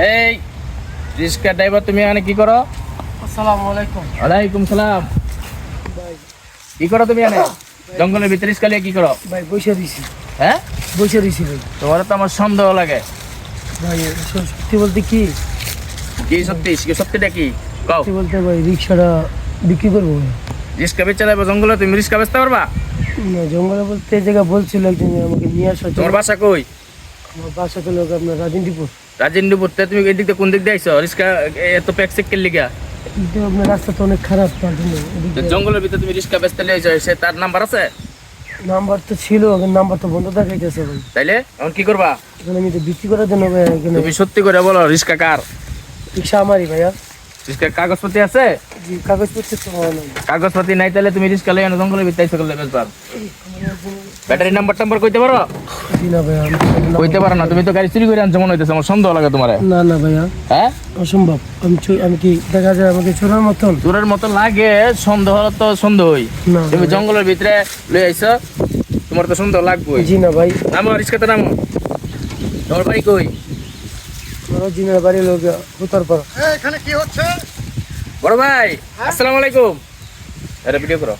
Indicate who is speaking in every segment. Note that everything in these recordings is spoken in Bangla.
Speaker 1: এই রিক্সা ড্রাইভার তুমি এখানে কি করো?
Speaker 2: আসসালামু আলাইকুম।
Speaker 1: ওয়ালাইকুম সালাম।
Speaker 2: ভাই
Speaker 1: কি করো তুমি এখানে? জঙ্গলের ভিতরে রিক্সা নিয়ে কি করো?
Speaker 2: ভাই বসে দিছি
Speaker 1: হ্যাঁ?
Speaker 2: বসে দিছি ভাই।
Speaker 1: তোমার তো আমার সন্দেহ লাগে।
Speaker 2: ভাই সত্যি বলতে কি?
Speaker 1: কি সত্যি? কি সত্যিটা কি কও।
Speaker 2: সত্যি বলতে ভাই রিক্সাটা বিক্রি করব।
Speaker 1: রিক্সা বেচে জঙ্গলে তুমি রিক্সা বেচতে পারবা?
Speaker 2: না জঙ্গলে বলতে এই জায়গা বলছিল একজন আমাকে নিয়ে আসা।
Speaker 1: তোমার বাসা কই?
Speaker 2: আমার বাসা গেল আপনার রাজেন্দ্রপুর
Speaker 1: রাজেন্দ্রপুরতে তুমি এই দিকটা কোন দিক দিয়ে আইছো? রিক্সা এত প্যাক কে লিগা?
Speaker 2: রাস্তা তো অনেক খারাপ তার জন্য
Speaker 1: জঙ্গলের ভিতরে তুমি রিক্সা বেচতে লিয়ে আইছো সে তার নাম্বার আছে?
Speaker 2: নাম্বার তো ছিল নাম্বার তো বন্ধ দেখাইতেছে ভাই।
Speaker 1: তাইলে এখন কি করবা?
Speaker 2: আমি তো বিক্রি করার জন্য
Speaker 1: তুমি সত্যি করে বলো রিক্সা কার?
Speaker 2: রিক্সা আমারই ভাইয়া।
Speaker 1: রিক্সা কাগজপত্র আছে?
Speaker 2: জি কাগজপত্র তো আমার নাই।
Speaker 1: কাগজপাতি তাহলে তুমি রিক্সা লইয়া জঙ্গলের ভিতরে আইছো করলে বেচবা ব্যাটারি নাম্বার টাম্বার কইতে পারো?
Speaker 2: জি না
Speaker 1: কইতে পারো না তুমি তো গাড়ি চুরি করে আনছো মনে হইতেছে আমার সন্দেহ লাগে তোমার।
Speaker 2: না না ভাইয়া
Speaker 1: হ্যাঁ?
Speaker 2: অসম্ভব। আমি আমি কি দেখা যায় আমাকে চোরার মতন?
Speaker 1: চোরের মতো লাগে সন্দেহ তো সন্দেহই।
Speaker 2: না
Speaker 1: তুমি জঙ্গলের ভিতরে লই আইছো তোমার তো সন্দেহ লাগবেই।
Speaker 2: জি না ভাই।
Speaker 1: নামো রিক্সাতে নামো। তোমার বাড়ি কই?
Speaker 2: আমার জিনের বাড়ি লোক উত্তর পাড়া
Speaker 3: এখানে কি হচ্ছে?
Speaker 1: বড় ভাই আসসালামু আলাইকুম। আরে ভিডিও করো।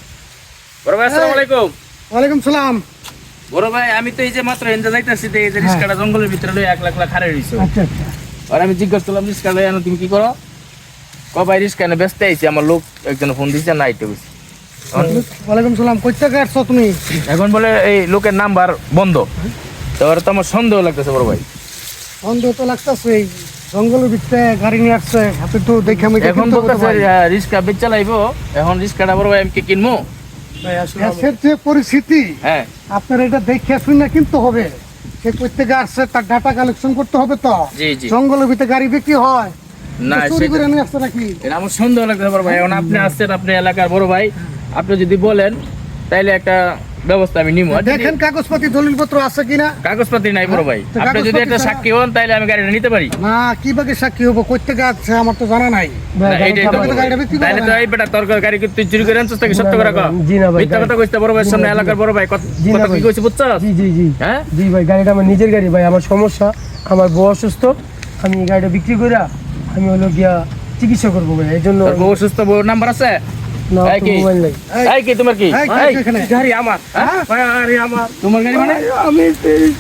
Speaker 1: বড় ভাই আসসালামু আলাইকুম।
Speaker 3: ওয়ালাইকুম সালাম।
Speaker 1: বড় ভাই আমি তো এই যে মাত্র এনজা যাইতাছি এই যে রিক্সাটা জঙ্গলের ভিতরে লই এক লাখ লাখ হারে রইছো।
Speaker 2: আচ্ছা আচ্ছা।
Speaker 1: আর আমি জিজ্ঞাসা করলাম রিক্সা লই আনো তুমি কি করো? ক ভাই রিক্সা এনে ব্যস্ত আইছি। আমার লোক একজন ফোন দিছে না আইতে গেছি
Speaker 3: ওয়ালাইকুম সালাম। কই থেকে আসছো তুমি
Speaker 1: এখন বলে এই লোকের নাম্বার বন্ধ। তো ওর তো আমার সন্দেহ লাগতেছে বড় ভাই।
Speaker 3: সন্দেহ তো লাগতেছে এই জঙ্গলের ভিতরে গাড়ি নিয়ে আসছে হাতে তো দেখে আমি
Speaker 1: এখন বলতেছে রিক্সা বেচ চালাইবো এখন বড় ভাই আমি কি কিনবো
Speaker 2: ভাই
Speaker 3: দেশের যে পরিস্থিতি
Speaker 1: হ্যাঁ।
Speaker 3: আপনার এটা দেখে শুনে কিনতে হবে। সে থেকে আসছে তার ডাটা কালেকশন করতে হবে তো।
Speaker 1: জি জি।
Speaker 3: জঙ্গলের ভিতরে গাড়ি বিক্রি হয়।
Speaker 1: না
Speaker 3: চুরি করে নিয়ে আসছে নাকি?
Speaker 1: এটা আমার সন্দেহ লাগতেছে বড় ভাই। এখন আপনি আসছেন আপনি এলাকার বড় ভাই। আপনি যদি বলেন তাইলে একটা ব্যবস্থা আমি নিবো
Speaker 3: দেখেন কাগজপাতি দলিলপত্র আছে কিনা?
Speaker 1: কাগজপাতি নাই বড় ভাই। আপনি যদি একটা সাক্ষী হন তাইলে আমি গাড়িটা নিতে পারি।
Speaker 3: না কি সাক্ষী হব? কই থেকে আসছে আমার তো জানা নাই।
Speaker 1: এইটাই তো। এই বেটা তোর গাড়ি কি তুই চুরি করে আনছিস নাকি? সত্য করে
Speaker 2: জি না ভাই,
Speaker 1: মিথ্যা কথা কইতে বড় ভাই সামনে এলাকার বড় ভাই। কথা কি
Speaker 2: ভাই।
Speaker 1: কইছি বুঝছ
Speaker 2: জি জি জি।
Speaker 1: হ্যাঁ?
Speaker 2: জি ভাই গাড়িটা আমার নিজের গাড়ি ভাই আমার সমস্যা। আমার বউ অসুস্থ আমি গাড়িটা বিক্রি করে আমি হলো গিয়া চিকিৎসা করব ভাই এই জন্য
Speaker 1: তোর বউ সুস্থ বউ নাম্বার আছে? তোমার কি
Speaker 3: এই, কি
Speaker 1: এই,
Speaker 3: এখানে?
Speaker 1: গাড়ি আমার হ্যাঁ?
Speaker 2: গাড়ি আমার
Speaker 1: তোমার গাড়ি মানে
Speaker 2: আমি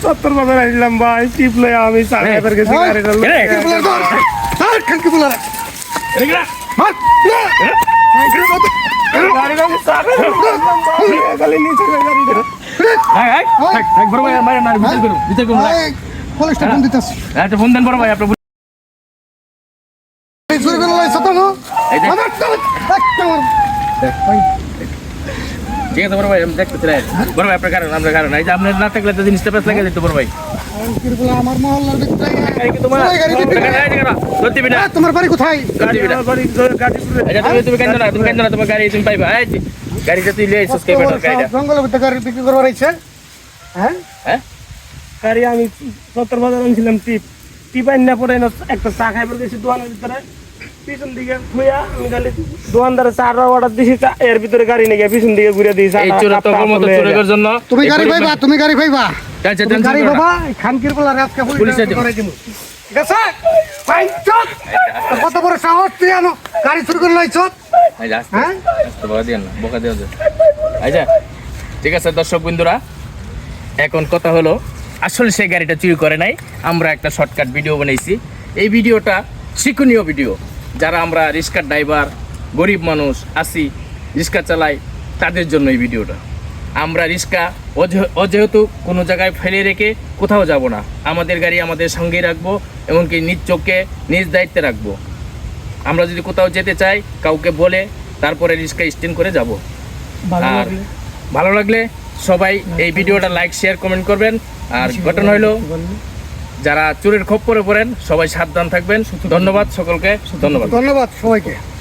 Speaker 2: সত্তর বাজার আসলাম ভাই টিপ লয়ে আমি সাহেবের কাছে গাড়িটা
Speaker 3: ফোন
Speaker 1: হ্যাঁ, একটা ফোন দেন বড় ভাই, আপনার
Speaker 3: আমার।
Speaker 1: ঠিক আছে বড় ভাই আমি দেখতেছি রে। বড় ভাই আপনার কারণ আপনার কারণ। এই যে আপনার না থাকলে তো জিনিসটা পেছ লাগে যেত বড় ভাই।
Speaker 3: খানকির বুলা আমার মহল্লার ভিতরে।
Speaker 1: গাড়ি কি তোমার
Speaker 3: এই গাড়ি বিক্রি করে।
Speaker 1: এই যে কেন? ধরতে দিবি না?
Speaker 3: এই, তোমার বাড়ি কোথায়?
Speaker 1: ধরতে দিবি
Speaker 2: গাড়ি গাড়ি
Speaker 1: এই যে তুমি তুমি কেন না তুমি কেন না তোমার গাড়ি তুমি পাইবা? এই গাড়িটা তুই লিয়ে আইছিস কে বেটার গাড়িটা
Speaker 3: জঙ্গলের ভিতরে গাড়ি বিক্রি করবার আইছে। হ্যাঁ?
Speaker 1: হ্যাঁ?
Speaker 2: গাড়ি আমি সত্তর বাজার আনছিলাম টিপ। টিপ আইনা পরে একটা চা খাইবার গেছি দোকানের ভিতরে। পিছন দিকে খুঁয়া আমি খালি দোকানদারে চার অর্ডার দিছি চা- এর ভিতরে গাড়ি নিয়ে পিছন দিকে ঘুরে দিয়েছি
Speaker 1: এই চোরের তো মতো চোরের জন্য
Speaker 3: তুমি গাড়ি পাইবা তুমি গাড়ি পাইবা। গাড়ি খানকির বুলা
Speaker 1: পুলিশে
Speaker 3: কত বড় সাহস তুই আনো। গাড়ি চুরি করে হ্যাঁ?
Speaker 1: বকা দিয়েন না বকা দিও আচ্ছা ঠিক আছে দর্শক বন্ধুরা এখন কথা হলো আসলে সেই গাড়িটা চুরি করে নাই আমরা একটা শর্টকাট ভিডিও বানাইছি। এই ভিডিওটা শিক্ষণীয় ভিডিও যারা আমরা রিক্সার ড্রাইভার গরিব মানুষ আসি রিক্সা চালাই তাদের জন্য এই ভিডিওটা। আমরা রিক্সা অযেহেতু কোনো জায়গায় ফেলে রেখে কোথাও যাব না। আমাদের গাড়ি আমাদের সঙ্গে রাখব এমনকি নিজ চোখে নিজ দায়িত্বে রাখব। আমরা যদি কোথাও যেতে চাই কাউকে বলে তারপরে রিক্সা স্ট্যান্ড করে যাব। আর ভালো লাগলে সবাই এই ভিডিওটা লাইক শেয়ার কমেন্ট করবেন। আর ঘটনা হইল যারা চোরের খপ্পরে পড়েন সবাই সাবধান থাকবেন। ধন্যবাদ সকলকে। ধন্যবাদ।
Speaker 3: ধন্যবাদ সবাইকে।